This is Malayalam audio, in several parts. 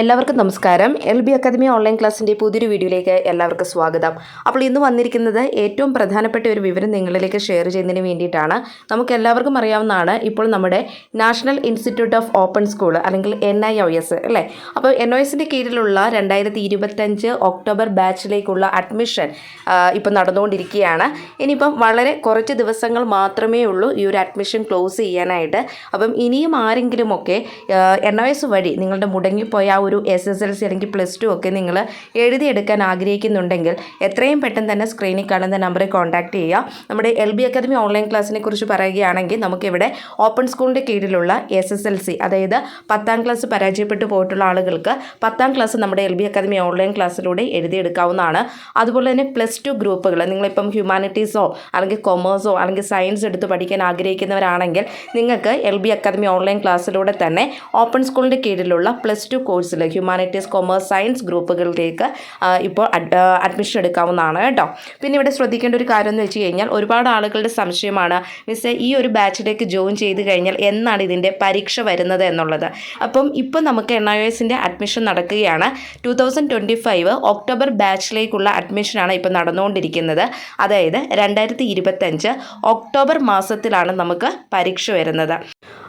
എല്ലാവർക്കും നമസ്കാരം. എൽ ബി അക്കാദമി ഓൺലൈൻ ക്ലാസ്സിന്റെ പുതിയൊരു വീഡിയോയിലേക്ക് എല്ലാവർക്കും സ്വാഗതം. അപ്പോൾ ഇന്ന് വന്നിരിക്കുന്നത് ഏറ്റവും പ്രധാനപ്പെട്ട ഒരു വിവരം നിങ്ങളിലേക്ക് ഷെയർ ചെയ്യുന്നതിന് വേണ്ടിയിട്ടാണ്. നമുക്ക് എല്ലാവർക്കും അറിയാവുന്നതാണ് ഇപ്പോൾ നമ്മുടെ national institute of open school അല്ലെങ്കിൽ എൻ ഐ ഒ എസ് അല്ലേ? അപ്പോൾ എൻ ഒ എസിന്റെ കീഴിലുള്ള രണ്ടായിരത്തി ഇരുപത്തഞ്ച് ഒക്ടോബർ ബാച്ചിലേക്കുള്ള അഡ്മിഷൻ ഇപ്പോൾ നടന്നുകൊണ്ടിരിക്കുകയാണ്. ഇനിയിപ്പം വളരെ കുറച്ച് ദിവസങ്ങൾ മാത്രമേ ഉള്ളൂ ഈ ഒരു അഡ്മിഷൻ ക്ലോസ് ചെയ്യാനായിട്ട്. അപ്പം ഇനിയും ആരെങ്കിലുമൊക്കെ എൻ ഒ എസ് വഴി നിങ്ങളുടെ മുടങ്ങിപ്പോയ ഒരു എസ് എസ് എൽ സി അല്ലെങ്കിൽ പ്ലസ് ടു ഒക്കെ നിങ്ങൾ എഴുതിയെടുക്കാൻ ആഗ്രഹിക്കുന്നുണ്ടെങ്കിൽ എത്രയും പെട്ടെന്ന് തന്നെ സ്ക്രീനിൽ കാണുന്ന നമ്പറിൽ കോൺടാക്റ്റ് ചെയ്യുക. നമ്മുടെ എൽ ബി അക്കാദമി ഓൺലൈൻ ക്ലാസ്സിനെ കുറിച്ച് പറയുകയാണെങ്കിൽ നമുക്കിവിടെ ഓപ്പൺ സ്കൂളിന്റെ കീഴിലുള്ള എസ് എസ് എൽ സി അതായത് പത്താം ക്ലാസ് പരാജയപ്പെട്ടു പോയിട്ടുള്ള ആളുകൾക്ക് പത്താം ക്ലാസ് നമ്മുടെ എൽ ബി അക്കാദമി ഓൺലൈൻ ക്ലാസ്സിലൂടെ എഴുതിയെടുക്കാവുന്നതാണ്. അതുപോലെ തന്നെ പ്ലസ് ടു ഗ്രൂപ്പുകൾ നിങ്ങളിപ്പം ഹ്യൂമാനിറ്റീസോ അല്ലെങ്കിൽ കൊമേഴ്സോ അല്ലെങ്കിൽ സയൻസ് എടുത്ത് പഠിക്കാൻ ആഗ്രഹിക്കുന്നവരാണെങ്കിൽ നിങ്ങൾക്ക് എൽ ബി അക്കാദമി ഓൺലൈൻ ക്ലാസ്സിലൂടെ തന്നെ ഓപ്പൺ സ്കൂളിന്റെ കീഴിലുള്ള പ്ലസ് ടു കോഴ്സിൽ ഹ്യൂമാനിറ്റീസ് കൊമേഴ്സ് സയൻസ് ഗ്രൂപ്പുകളിലേക്ക് ഇപ്പോൾ അഡ്മിഷൻ എടുക്കാവുന്നതാണ് കേട്ടോ. പിന്നെ ഇവിടെ ശ്രദ്ധിക്കേണ്ട ഒരു കാര്യം എന്ന് വെച്ച് കഴിഞ്ഞാൽ ഒരുപാട് ആളുകളുടെ സംശയമാണ് മിസ്സേ ഈ ഒരു ബാച്ചിലേക്ക് ജോയിൻ ചെയ്ത് കഴിഞ്ഞാൽ എന്നാണ് ഇതിന്റെ പരീക്ഷ വരുന്നത് എന്നുള്ളത്. അപ്പം ഇപ്പം നമുക്ക് എൻ ഐ എസിന്റെ അഡ്മിഷൻ നടക്കുകയാണ്. Two thousand twenty five October ബാച്ചിലേക്കുള്ള അഡ്മിഷനാണ് ഇപ്പം നടന്നുകൊണ്ടിരിക്കുന്നത്. അതായത് രണ്ടായിരത്തി ഇരുപത്തഞ്ച് ഒക്ടോബർ മാസത്തിലാണ് നമുക്ക് പരീക്ഷ വരുന്നത്.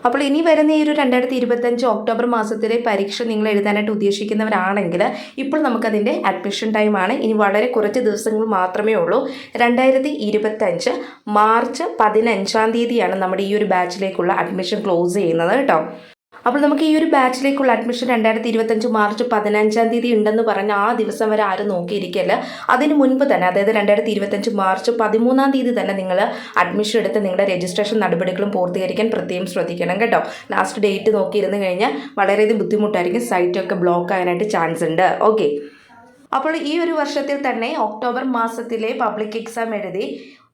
അപ്പോൾ ഇനി വരുന്ന ഈ ഒരു രണ്ടായിരത്തി ഇരുപത്തഞ്ച് ഒക്ടോബർ മാസത്തിലെ പരീക്ഷ നിങ്ങൾ എഴുതാനായിട്ട് ഉദ്ദേശിക്കുന്നവരാണെങ്കിൽ ഇപ്പോൾ നമുക്കതിന്റെ അഡ്മിഷൻ ടൈമാണ് ഇനി വളരെ കുറച്ച് ദിവസങ്ങൾ മാത്രമേ ഉള്ളൂ. രണ്ടായിരത്തി ഇരുപത്തഞ്ച് മാർച്ച് പതിനഞ്ചാം തീയതിയാണ് നമ്മുടെ ഈ ഒരു ബാച്ചിലേക്കുള്ള അഡ്മിഷൻ ക്ലോസ് ചെയ്യുന്നത് കേട്ടോ. അപ്പോൾ നമുക്ക് ഈ ഒരു ബാച്ചിലേക്കുള്ള അഡ്മിഷൻ രണ്ടായിരത്തി ഇരുപത്തഞ്ച് മാർച്ച് പതിനഞ്ചാം തീയതി ഉണ്ടെന്ന് പറഞ്ഞ് ആ ദിവസം വരെ ആരും നോക്കിയിരിക്കല്ല. അതിന് മുൻപ് തന്നെ അതായത് രണ്ടായിരത്തി ഇരുപത്തഞ്ച് മാർച്ച് പതിമൂന്നാം തീയതി തന്നെ നിങ്ങൾ അഡ്മിഷൻ എടുത്ത് നിങ്ങളുടെ രജിസ്ട്രേഷൻ നടപടികളും പൂർത്തീകരിക്കാൻ പ്രത്യേകം ശ്രദ്ധിക്കണം കേട്ടോ. ലാസ്റ്റ് ഡേറ്റ് നോക്കിയിരുന്നു കഴിഞ്ഞാൽ വളരെയധികം ബുദ്ധിമുട്ടായിരിക്കും സൈറ്റൊക്കെ ബ്ലോക്ക് ആകാനായിട്ട് ചാൻസ് ഉണ്ട്. ഓക്കെ അപ്പോൾ ഈ ഒരു വർഷത്തിൽ തന്നെ ഒക്ടോബർ മാസത്തിലെ പബ്ലിക് എക്സാം എഴുതി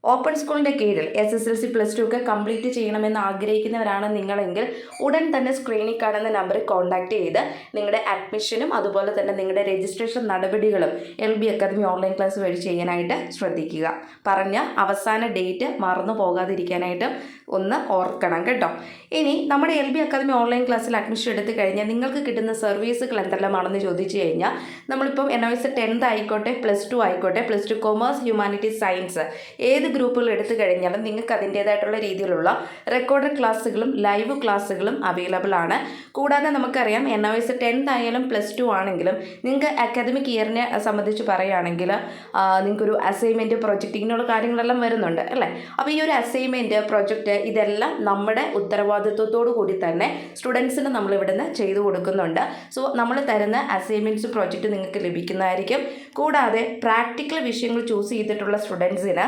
ഓപ്പൺ സ്കൂളിന്റെ കീഴിൽ S S L C plus two ഒക്കെ കംപ്ലീറ്റ് ചെയ്യണമെന്ന് ആഗ്രഹിക്കുന്നവരാണ് നിങ്ങളെങ്കിൽ ഉടൻ തന്നെ സ്ക്രീനിൽ കാണുന്ന നമ്പറിൽ കോൺടാക്ട് ചെയ്ത് നിങ്ങളുടെ അഡ്മിഷനും അതുപോലെ തന്നെ നിങ്ങളുടെ രജിസ്ട്രേഷൻ നടപടികളും L B academy online class വഴി ചെയ്യാനായിട്ട് ശ്രദ്ധിക്കുക. പറഞ്ഞ അവസാന ഡേറ്റ് മറന്നു പോകാതിരിക്കാനായിട്ട് ഒന്ന് ഓർക്കണം കേട്ടോ. ഇനി നമ്മുടെ എൽ ബി അക്കാദമി ഓൺലൈൻ ക്ലാസ്സിൽ അഡ്മിഷൻ എടുത്തു കഴിഞ്ഞാൽ നിങ്ങൾക്ക് കിട്ടുന്ന സർവീസുകൾ എന്തെല്ലാമാണെന്ന് ചോദിച്ചു കഴിഞ്ഞാൽ നമ്മളിപ്പം എൻ ഒ എസ് ടെൻത്ത് ആയിക്കോട്ടെ പ്ലസ് ടു ആയിക്കോട്ടെ plus two commerce humanities science ഏത് ഗ്രൂപ്പുകൾ എടുത്തു കഴിഞ്ഞാൽ നിങ്ങൾക്ക് അതിന്റേതായിട്ടുള്ള രീതിയിലുള്ള റെക്കോർഡഡ് ക്ലാസ്സുകളും ലൈവ് ക്ലാസ്സുകളും അവൈലബിൾ ആണ്. കൂടാതെ നമുക്കറിയാം എൻ ഒ എസ് ടെൻത്ത് ആയാലും പ്ലസ് ടു ആണെങ്കിലും നിങ്ങൾക്ക് അക്കാദമിക് ഇയറിനെ സംബന്ധിച്ച് പറയുകയാണെങ്കിൽ നിങ്ങൾക്കൊരു അസൈൻമെന്റ് പ്രൊജക്റ്റ് ഇങ്ങനെയുള്ള കാര്യങ്ങളെല്ലാം വരുന്നുണ്ട് അല്ലേ? അപ്പോൾ ഈ ഒരു അസൈൻമെന്റ് പ്രൊജക്റ്റ് ഇതെല്ലാം നമ്മുടെ ഉത്തരവാദിത്വത്തോടു കൂടി തന്നെ സ്റ്റുഡൻസിന് നമ്മൾ ഇവിടുന്ന് ചെയ്തു കൊടുക്കുന്നുണ്ട്. സോ നമ്മൾ തരുന്ന അസൈൻമെന്റ്സ് പ്രൊജക്റ്റ് നിങ്ങൾക്ക് ലഭിക്കുന്നതായിരിക്കും. കൂടാതെ പ്രാക്ടിക്കൽ വിഷയങ്ങൾ ചൂസ് ചെയ്തിട്ടുള്ള സ്റ്റുഡൻസിന്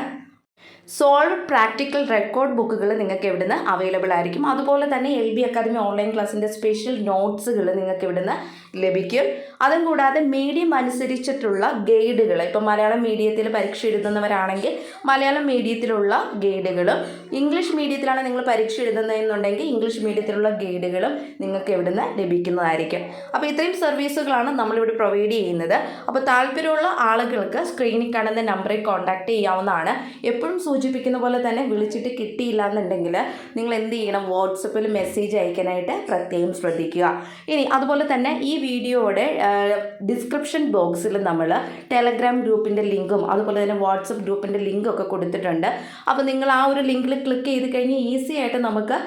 സോൾവ് പ്രാക്ടിക്കൽ റെക്കോർഡ് ബുക്കുകൾ നിങ്ങൾക്ക് ഇവിടുന്ന് അവൈലബിൾ ആയിരിക്കും. അതുപോലെ തന്നെ എൽ ബി അക്കാദമി ഓൺലൈൻ ക്ലാസ്സിന്റെ സ്പെഷ്യൽ നോട്ട്സുകൾ നിങ്ങൾക്ക് ഇവിടുന്ന് ലഭിക്കും. അതും കൂടാതെ മീഡിയം അനുസരിച്ചിട്ടുള്ള ഗൈഡുകൾ ഇപ്പം മലയാളം മീഡിയത്തിൽ പരീക്ഷ എഴുതുന്നവരാണെങ്കിൽ മലയാളം മീഡിയത്തിലുള്ള ഗൈഡുകളും ഇംഗ്ലീഷ് മീഡിയത്തിലാണ് നിങ്ങൾ പരീക്ഷ എഴുതുന്നതെന്നുണ്ടെങ്കിൽ ഇംഗ്ലീഷ് മീഡിയത്തിലുള്ള ഗൈഡുകളും നിങ്ങൾക്ക് ഇവിടുന്ന് ലഭിക്കുന്നതായിരിക്കും. അപ്പോൾ ഇത്രയും സർവീസുകളാണ് നമ്മളിവിടെ പ്രൊവൈഡ് ചെയ്യുന്നത്. അപ്പോൾ താല്പര്യമുള്ള ആളുകൾക്ക് സ്ക്രീനിൽ കാണുന്ന നമ്പറിൽ കോൺടാക്ട് ചെയ്യാവുന്നതാണ്. എപ്പോഴും സൂചിപ്പിക്കുന്ന പോലെ തന്നെ വിളിച്ചിട്ട് കിട്ടിയില്ല എന്നുണ്ടെങ്കിൽ നിങ്ങൾ എന്ത് ചെയ്യണം? വാട്സപ്പിൽ മെസ്സേജ് അയക്കാനായിട്ട് പ്രത്യേകം ശ്രദ്ധിക്കുക. ഇനി അതുപോലെ തന്നെ ഈ വീഡിയോയുടെ ഡിസ്ക്രിപ്ഷൻ ബോക്സിൽ നമ്മൾ ടെലഗ്രാം ഗ്രൂപ്പിന്റെ ലിങ്കും അതുപോലെ തന്നെ വാട്സപ്പ് ഗ്രൂപ്പിന്റെ ലിങ്കും ഒക്കെ കൊടുത്തിട്ടുണ്ട്. അപ്പോൾ നിങ്ങൾ ആ ഒരു ലിങ്കിൽ ക്ലിക്ക് ചെയ്ത് കഴിഞ്ഞ് ഈസി ആയിട്ട് നമുക്ക്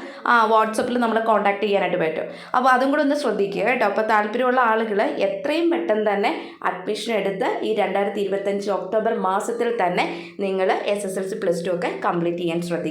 വാട്സപ്പിൽ നമ്മളെ കോൺടാക്ട് ചെയ്യാനായിട്ട് പറ്റും. അപ്പോൾ അതും കൂടെ ഒന്ന് ശ്രദ്ധിക്കുക കേട്ടോ. അപ്പോൾ താല്പര്യമുള്ള ആളുകൾ എത്രയും പെട്ടെന്ന് തന്നെ അഡ്മിഷൻ എടുത്ത് ഈ രണ്ടായിരത്തി ഇരുപത്തഞ്ച് ഒക്ടോബർ മാസത്തിൽ തന്നെ നിങ്ങൾ S S L C plus two ഒക്കെ കംപ്ലീറ്റ് ചെയ്യാൻ ശ്രദ്ധിക്കുക.